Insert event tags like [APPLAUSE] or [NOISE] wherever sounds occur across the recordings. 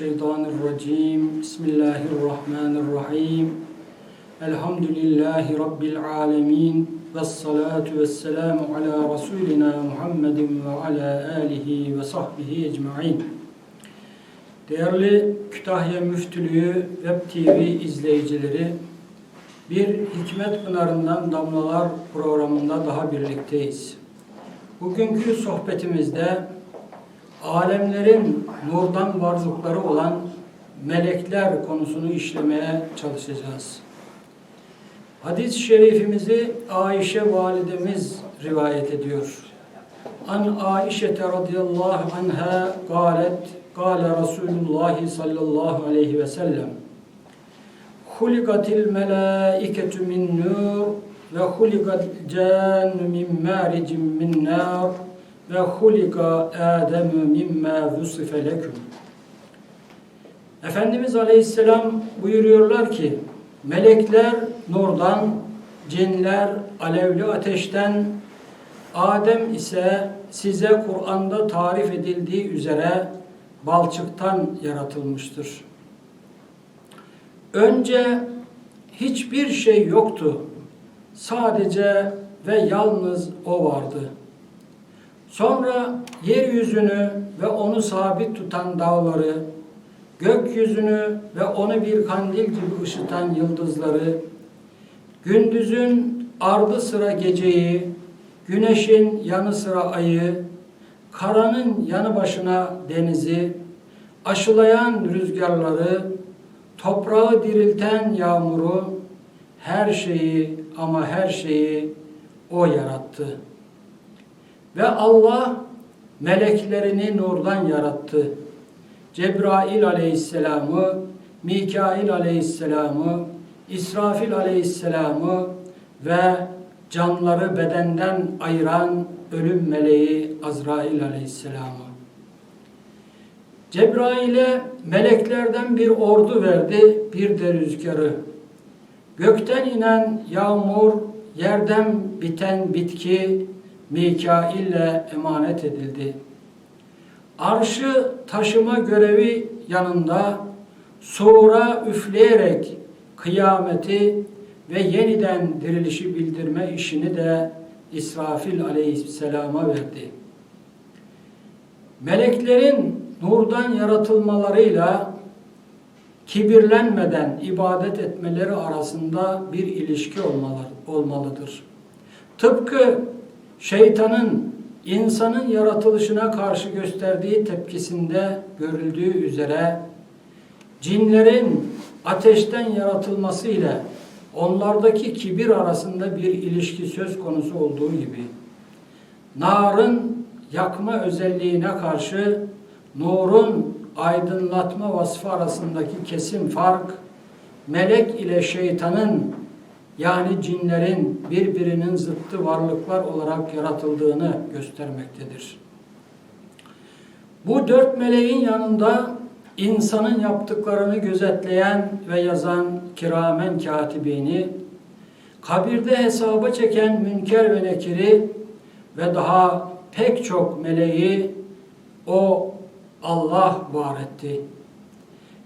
Euzu billahi mineşşeytanirracim. Bismillahirrahmanirrahim. Elhamdülillahi rabbil alamin. Ves salatu vesselamu ala rasulina Muhammedin ve sahbihi ecmaîn. Değerli Kütahya Müftülüğü Web TV izleyicileri, bir Hikmet Pınarı'ndan Damlalar programında daha birlikteyiz. Bugünkü sohbetimizde alemlerin nurdan varlıkları olan melekler konusunu işlemeye çalışacağız. Hadis-i şerifimizi Ayşe validemiz rivayet ediyor. An Ayşe radıyallahu anha galet Kale Resulullah sallallahu aleyhi ve sellem Hulikatil melâiketu min nur ve hulikat cennu min mâricin min nar ve hulika Ademü mimma vusife leküm. Efendimiz Aleyhisselam buyuruyorlar ki melekler nurdan, cinler alevli ateşten, Adem ise size Kur'an'da tarif edildiği üzere balçıktan yaratılmıştır. Önce hiçbir şey yoktu. Sadece ve yalnız o vardı. Sonra yeryüzünü ve onu sabit tutan dağları, gökyüzünü ve onu bir kandil gibi ışıtan yıldızları, gündüzün ardı sıra geceyi, güneşin yanı sıra ayı, karanın yanı başına denizi, aşılayan rüzgarları, toprağı dirilten yağmuru, her şeyi ama her şeyi O yarattı. Ve Allah meleklerini nurdan yarattı. Cebrail aleyhisselamı, Mikail aleyhisselamı, İsrafil aleyhisselamı ve canları bedenden ayıran ölüm meleği Azrail aleyhisselamı. Cebrail'e meleklerden bir ordu verdi, bir de rüzgarı. Gökten inen yağmur, yerden biten bitki Mikail'le emanet edildi. Arşı taşıma görevi yanında sura üfleyerek kıyameti ve yeniden dirilişi bildirme işini de İsrafil aleyhisselama verdi. Meleklerin nurdan yaratılmalarıyla kibirlenmeden ibadet etmeleri arasında bir ilişki olmalıdır. Tıpkı şeytanın insanın yaratılışına karşı gösterdiği tepkisinde görüldüğü üzere cinlerin ateşten yaratılması ile onlardaki kibir arasında bir ilişki söz konusu olduğu gibi narın yakma özelliğine karşı nurun aydınlatma vasfı arasındaki kesin fark melek ile şeytanın yani cinlerin birbirinin zıttı varlıklar olarak yaratıldığını göstermektedir. Bu dört meleğin yanında insanın yaptıklarını gözetleyen ve yazan kiramen katibini, kabirde hesaba çeken münker ve nekiri ve daha pek çok meleği o Allah var etti.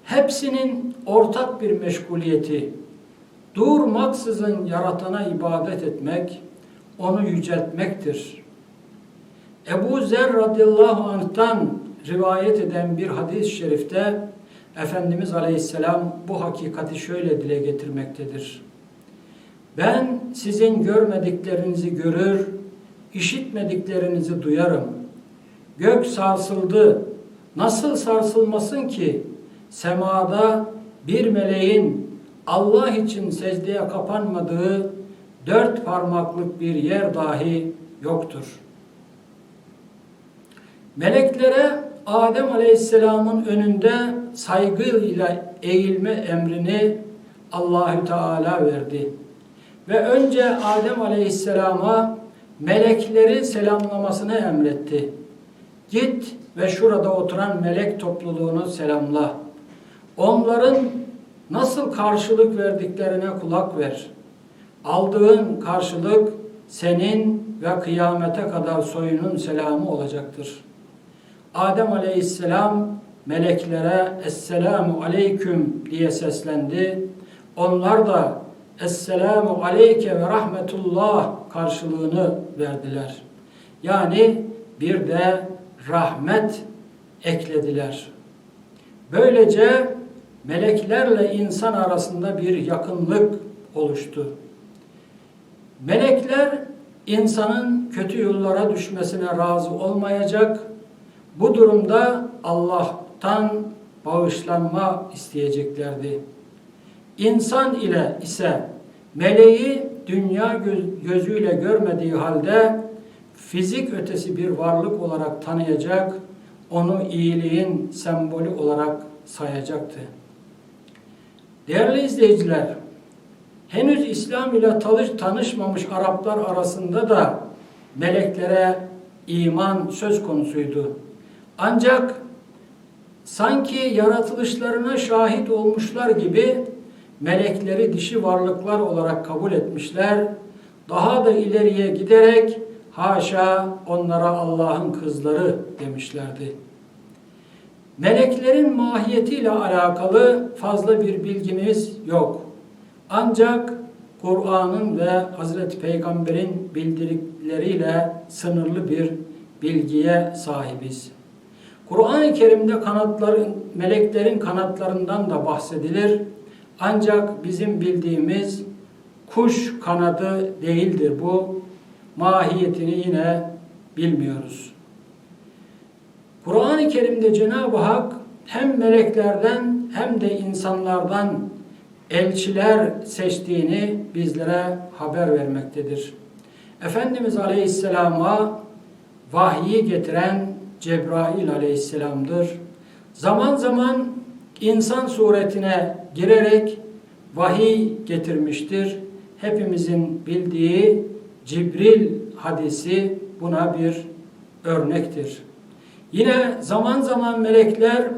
Hepsinin ortak bir meşguliyeti, durmaksızın yaratana ibadet etmek, onu yüceltmektir. Ebu Zer radıyallahu anh'tan rivayet eden bir hadis-i şerifte Efendimiz aleyhisselam bu hakikati şöyle dile getirmektedir. Ben sizin görmediklerinizi görür, işitmediklerinizi duyarım. Gök sarsıldı, nasıl sarsılmasın ki semada bir meleğin Allah için secdeye kapanmadığı dört parmaklık bir yer dahi yoktur. Meleklere Adem Aleyhisselam'ın önünde saygıyla eğilme emrini Allahü Teala verdi. Ve önce Adem Aleyhisselam'a melekleri selamlamasını emretti. Git ve şurada oturan melek topluluğunu selamla. Onların nasıl karşılık verdiklerine kulak ver. Aldığın karşılık senin ve kıyamete kadar soyunun selamı olacaktır. Adem aleyhisselam meleklere Esselamu Aleyküm diye seslendi. Onlar da Esselamu Aleyke ve Rahmetullah karşılığını verdiler. Yani bir de rahmet eklediler. Böylece meleklerle insan arasında bir yakınlık oluştu. Melekler insanın kötü yollara düşmesine razı olmayacak. Bu durumda Allah'tan bağışlanma isteyeceklerdi. İnsan ile ise meleği dünya göz- gözüyle görmediği halde fizik ötesi bir varlık olarak tanıyacak, onu iyiliğin sembolü olarak sayacaktı. Değerli izleyiciler, henüz İslam ile tanış, tanışmamış Araplar arasında da meleklere iman söz konusuydu. Ancak sanki yaratılışlarına şahit olmuşlar gibi melekleri dişi varlıklar olarak kabul etmişler. Daha da ileriye giderek haşa onlara Allah'ın kızları demişlerdi. Meleklerin mahiyetiyle alakalı fazla bir bilgimiz yok. Ancak Kur'an'ın ve Hazreti Peygamber'in bildirdikleriyle sınırlı bir bilgiye sahibiz. Kur'an-ı Kerim'de kanatların, meleklerin kanatlarından da bahsedilir. Ancak bizim bildiğimiz kuş kanadı değildir bu. Mahiyetini yine bilmiyoruz. Kur'an-ı Kerim'de Cenab-ı Hak hem meleklerden hem de insanlardan elçiler seçtiğini bizlere haber vermektedir. Efendimiz Aleyhisselam'a vahyi getiren Cebrail Aleyhisselam'dır. Zaman zaman insan suretine girerek vahiy getirmiştir. Hepimizin bildiği Cibril hadisi buna bir örnektir. Yine zaman zaman melekler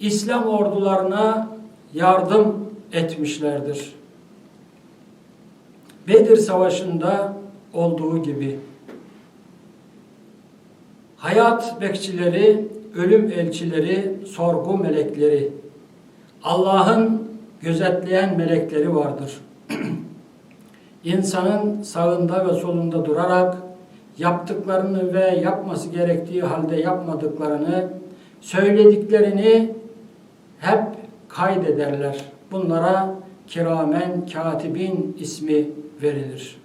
İslam ordularına yardım etmişlerdir. Bedir Savaşı'nda olduğu gibi. Hayat bekçileri, ölüm elçileri, sorgu melekleri, Allah'ın gözetleyen melekleri vardır. [CLEARS THROAT] İnsanın sağında ve solunda durarak yaptıklarını ve yapması gerektiği halde yapmadıklarını, söylediklerini hep kaydederler. Bunlara kiramen katibin ismi verilir.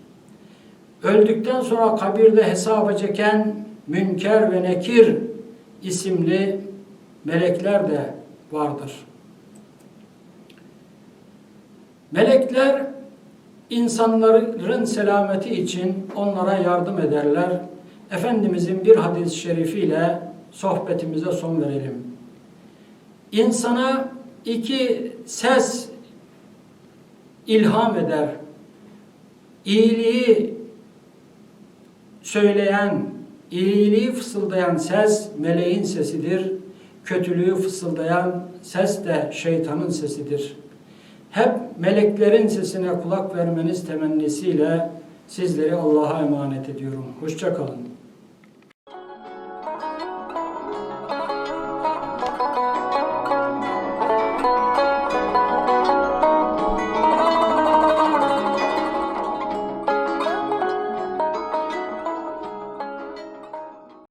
Öldükten sonra kabirde hesaba çeken Münker ve Nekir isimli melekler de vardır. Melekler insanların selameti için onlara yardım ederler. Efendimizin bir hadis-i şerifiyle sohbetimize son verelim. İnsana iki ses ilham eder. İyiliği söyleyen, iyiliği fısıldayan ses meleğin sesidir. Kötülüğü fısıldayan ses de şeytanın sesidir. Hep meleklerin sesine kulak vermeniz temennisiyle sizleri Allah'a emanet ediyorum. Hoşça kalın.